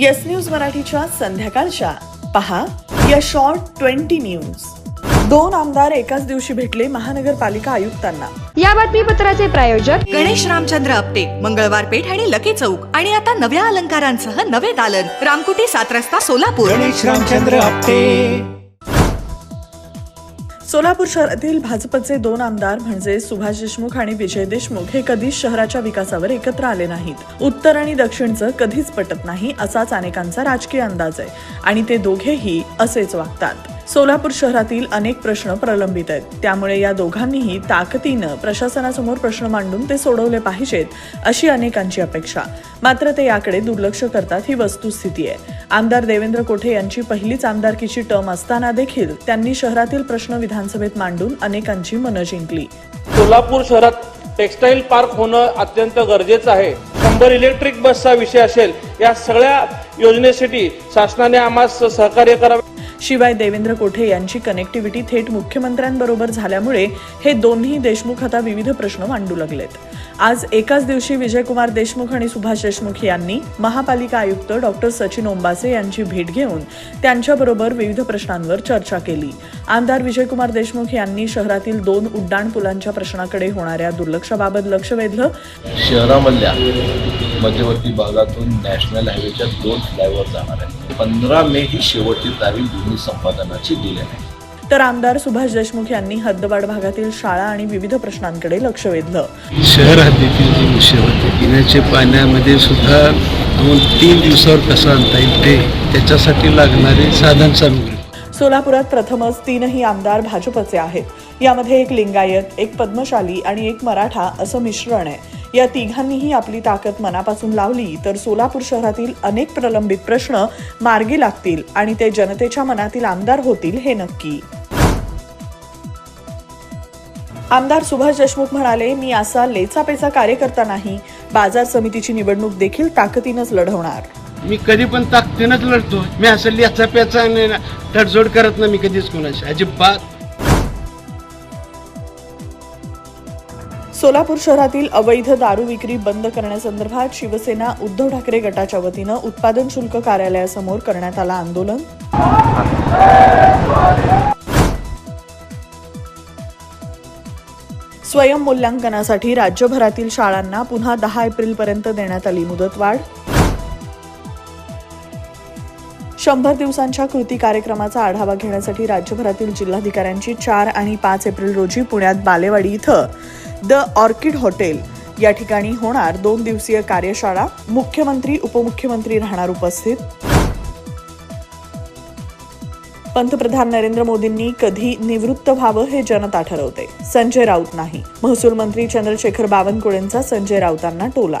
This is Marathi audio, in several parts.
येस न्यूज मराठीच्या संध्याकाळच्या. पहा या शॉर्ट ट्वेंटी न्यूज दोन आमदार एकाच दिवशी भेटले महानगरपालिका आयुक्तांना. या बातमीपत्राचे प्रायोजक गणेश रामचंद्र आपटे मंगळवार पेठ आणि लकी चौक. आणि आता नव्या अलंकारांसह नवे दालन. रामकुटी सात रस्ता सोलापूर. गणेश रामचंद्र आपटे. सोलापूर शहरातील भाजपचे दोन आमदार म्हणजे सुभाष देशमुख आणि विजय देशमुख हे कधीच शहराच्या विकासावर एकत्र आले नाहीत. उत्तर आणि दक्षिणचं कधीच पटत नाही असाच अनेकांचा राजकीय अंदाज आहे. आणि ते दोघेही असेच वागतात. सोलापूर शहरातील अनेक प्रश्न प्रलंबित आहेत. त्यामुळे या दोघांनीही ताकदीनं प्रशासनासमोर प्रश्न मांडून ते सोडवले पाहिजेत अशी अनेकांची अपेक्षा. मात्र ते याकडे दुर्लक्ष करतात ही वस्तुस्थिती आहे. आमदार देवेंद्र कोठे यांची पहिलीच आमदारकीची टर्म असताना देखील त्यांनी शहरातील प्रश्न विधानसभेत मांडून अनेकांची मनं जिंकली. सोलापूर शहरात टेक्स्टाईल पार्क होणं अत्यंत गरजेचं आहे. शंभर इलेक्ट्रिक बसचा विषय असेल या सगळ्या योजनेसाठी शासनाने आम्हाला सहकार्य करावे. शिवाय देवेंद्र कोठे यांची कनेक्टिव्हिटी थेट मुख्यमंत्र्यांबरोबर झाल्यामुळे हे दोन्ही देशमुख आता विविध प्रश्न मांडू लागलेत. आज एकाच दिवशी विजयकुमार देशमुख आणि सुभाष देशमुख यांनी महापालिका आयुक्त डॉक्टर सचिन ओंबासे यांची भेट घेऊन त्यांच्याबरोबर विविध प्रश्नांवर चर्चा केली. आमदार विजयकुमार देशमुख यांनी शहरातील दोन उड्डाण पुलांच्या प्रश्नाकडे होणाऱ्या दुर्लक्षाबाबत लक्ष वेधलं. शहरामधल्या मध्यवर्ती भागातून नॅशनल हायवेच्या दोन फ्लायओव्हर जाणार आहेत. पंधरा मे ही शेवटची तारीख दोन्ही संपादनाची दिली आहे. तर आमदार सुभाष देशमुख यांनी हद्दवाड भागातील शाळा आणि विविध प्रश्नांकडे लक्ष वेधलं. शहर हद्दीतील जे विषय होते पिण्याच्या पाण्यामध्ये सुद्धा दोन तीन दिवसावर कसं आणता येईल ते त्याच्यासाठी लागणारे साधन सामुग्री. सोलापुरात प्रथमच तीनही आमदार भाजपचे आहेत. यामध्ये एक लिंगायत एक पद्मशाली आणि एक मराठा असं मिश्रण आहे. या तिघांनीही आपली ताकद मनापासून लावली तर सोलापूर शहरातील अनेक प्रलंबित प्रश्न मार्गी लागतील आणि ते जनतेच्या मनातील आमदार होतील हे नक्की. आमदार सुभाष देशमुख म्हणाले मी असा लेचापेचा कार्यकर्ता नाही. बाजार समितीची निवडणूक देखील ताकदीनच लढवणार. मी कधी पण ताकदीनच लढतो. मी असं लेचापेचा तडजोड करत नाही मी कधीच कोणाशी. अजिबात. सोलापूर शहरातील अवैध दारू विक्री बंद करण्यासंदर्भात शिवसेना उद्धव ठाकरे गटाच्या वतीनं उत्पादन शुल्क कार्यालयासमोर करण्यात आलं आंदोलन. स्वयंमूल्यांकनासाठी राज्यभरातील शाळांना पुन्हा दहा एप्रिलपर्यंत देण्यात आली मुदतवाढ. शंभर दिवसांच्या कृती कार्यक्रमाचा आढावा घेण्यासाठी राज्यभरातील जिल्हाधिकाऱ्यांची चार आणि पाच एप्रिल रोजी पुण्यात बालेवाडी इथं द ऑर्किड हॉटेल. या ठिकाणी होणार दोन दिवसीय कार्यशाळा. मुख्यमंत्री उपमुख्यमंत्री राहणार उपस्थित. पंतप्रधान नरेंद्र मोदींनी कधी निवृत्त व्हावं हे जनता ठरवते. संजय राऊत नाही. महसूल मंत्री चंद्रशेखर बावनकुळेंचा संजय राऊतांना टोला.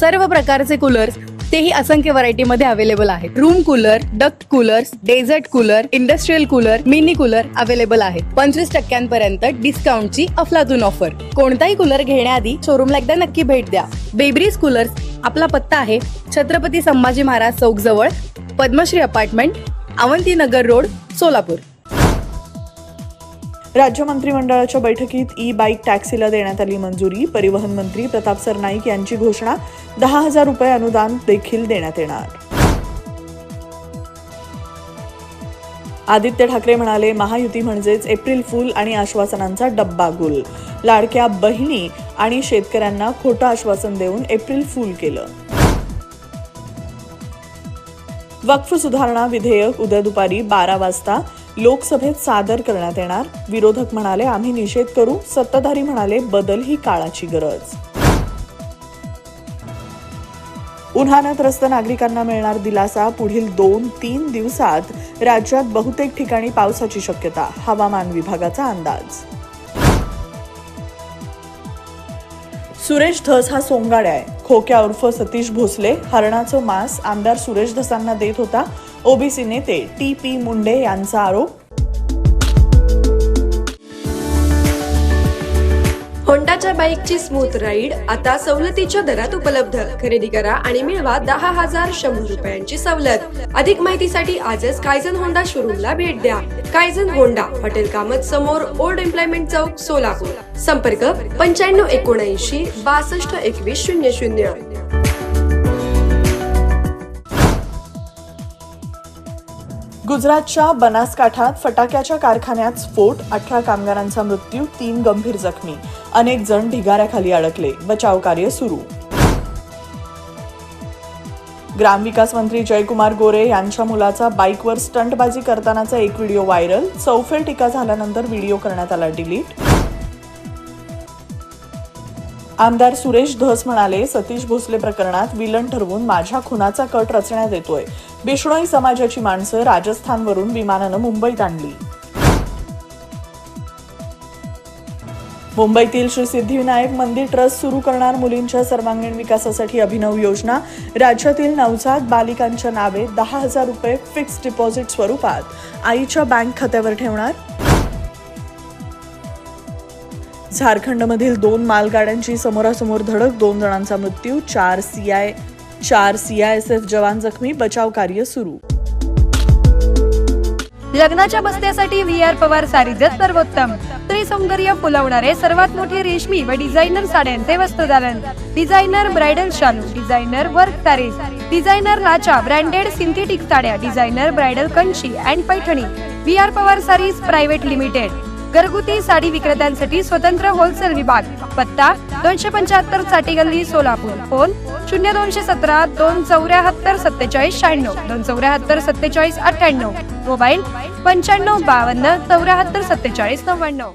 सर्व प्रकारचे कूलर्स तेही असंख्य व्हरायटीमध्ये अवेलेबल आहेत. Room cooler duct coolers desert cooler industrial cooler mini cooler available आहेत. पंचवीस टक्क्यांपर्यंत डिस्काउंटची अफलातून ऑफर कोणताही कूलर घेण्याआधी शोरूमला एकदा नक्की भेट द्या. बेबरीज कूलर्स आपला पत्ता आहे छत्रपती संभाजी महाराज चौक जवळ पद्मश्री अपार्टमेंट अवंतीनगर रोड सोलापूर. राज्य मंत्रिमंडळाच्या बैठकीत ई बाईक टॅक्सीला देण्यात आली मंजुरी. परिवहन मंत्री प्रताप सरनाईक यांची घोषणा. दहा हजार रुपये अनुदान देखील देण्यात येणार. आदित्य ठाकरे म्हणाले महायुती म्हणजेच एप्रिल फूल आणि आश्वासनांचा डब्बा गुल. लाडक्या बहिणी आणि शेतकऱ्यांना खोटं आश्वासन देऊन एप्रिल फूल केलं. वक्फ सुधारणा विधेयक उद्या दुपारी बारा वाजता. लोकसभेत सादर करण्यात येणार. विरोधक म्हणाले आम्ही निषेध करू. सत्ताधारी म्हणाले बदल ही काळाची गरज. उन्हानं त्रस्त नागरिकांना मिळणार दिलासा. पुढील दोन तीन दिवसात राज्यात बहुतेक ठिकाणी पावसाची शक्यता. हवामान विभागाचा अंदाज. सुरेश धस हा सोंगाड्या आहे. खोक्या उर्फ सतीश भोसले. हरणाचं मांस आमदार सुरेश धसांना देत होता. ओबीसी नेते टी पी मुंडे यांचा आरोप. होंडाच्या बाईकची स्मूथ राईड आता सवलतीच्या दरात उपलब्ध. खरेदी करा आणि मिळवा दहा हजार शंभर रुपयांची सवलत. अधिक माहितीसाठी आजच कायझन होंडा शोरूमला भेट द्या. कायझन होंडा हॉटेल कामत समोर ओल्ड एम्प्लॉयमेंट चौक सोलापूर. संपर्क पंच्याण्णव एकोणऐंशी बासष्ट एकवीस शून्य शून्य. गुजरातच्या बनासकाठात फटाक्याच्या कारखान्यात स्फोट अठरा कामगारांचा मृत्यू तीन गंभीर जखमी. अनेक जण ढिगाऱ्याखाली अडकले. बचाव कार्य सुरू. ग्रामविकास मंत्री जयकुमार गोरे यांच्या मुलाचा बाईकवर स्टंटबाजी करतानाचा एक व्हिडिओ व्हायरल. चौफेर टीका झाल्यानंतर व्हिडिओ करण्यात आला डिलीट आमदार सुरेश धस म्हणाले सतीश भोसले प्रकरणात विलन ठरवून माझ्या खुनाचा कट रचण्यात येतोय. बिष्णोई समाजाची माणसं राजस्थानवरून विमानानं मुंबईत आणली. मुंबईतील श्री सिद्धिविनायक मंदिर ट्रस्ट सुरू करणार मुलींच्या सर्वांगीण विकासासाठी अभिनव योजना. राज्यातील नवजात बालिकांच्या नावे दहा हजार रुपये फिक्स्ड डिपॉझिट स्वरूपात. आईच्या बँक खात्यावर ठेवणार? झारखंडमधील दोन मालगाड्यांची समोरासमोर धडक दोन जणांचा मृत्यू चार सीआय चार सीआयएसएफ जवान जखमी बचाव कार्य सुरू. लग्नाच्या बसण्यासाठी व्ही आर पवार सारीजत सर्वोत्तम. त्रिसौंदर्य फुलवणारे सर्वात मोठे रेशमी व डिझायनर साड्यांचे वस्त्रदालन डिझायनर ब्रायडल शालू डिझायनर वर्क तारे. डिझायनर लाचा ब्रँडेड सिंथेटिक साड्या designer bridal Kanchi and Paithani. V R Pawar saris private limited. घरगुती साडी विक्रेत्यांसाठी स्वतंत्र होलसेल विभाग. पत्ता दोनशे पंच्याहत्तरसाठी गल्ली सोलापूर. फोन शून्य दोनशे सतरा दोन चौऱ्याहत्तर सत्तेचाळीस शहाण्णव. दोन चौऱ्याहत्तर सत्तेचाळीस अठ्ठ्याण्णव. मोबाईल पंच्याण्णव बावन्न चौऱ्याहत्तर सत्तेचाळीस नव्याण्णव.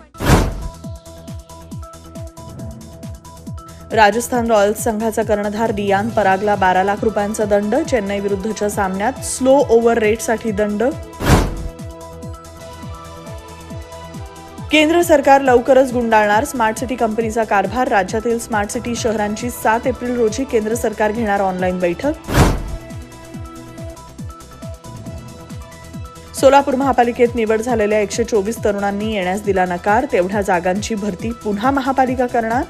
राजस्थान रॉयल्स संघाचा कर्णधार रियान परागला बारा लाख रुपयांचा दंड चेन्नई विरुद्धच्या सामन्यात स्लो ओव्हर रेटसाठी दंड. केंद्र सरकार लवकरच गुंडाळणार. स्मार्ट सिटी कंपनीचा कारभार राज्यातील स्मार्ट सिटी शहरांची सात एप्रिल रोजी केंद्र सरकार घेणार ऑनलाईन बैठक. सोलापूर महापालिकेत निवड झालेल्या एकशे चोवीस तरुणांनी येण्यास दिला नकार तेवढ्या जागांची भरती पुन्हा महापालिका करणार.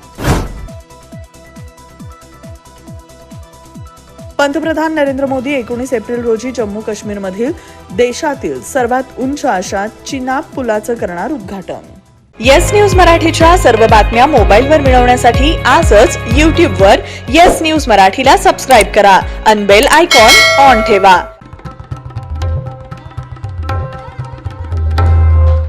पंतप्रधान नरेंद्र मोदी एकोणीस एप्रिल रोजी जम्मू काश्मीरमधील देशातील सर्वात उंच अशा चिनाब पुलाचं करणार उद्घाटन. येस न्यूज मराठीच्या सर्व बातम्या मोबाईलवर मिळवण्यासाठी आजच यूट्यूबवर येस न्यूज मराठीला सबस्क्राईब करा अनबेल आयकॉन ऑन ठेवा.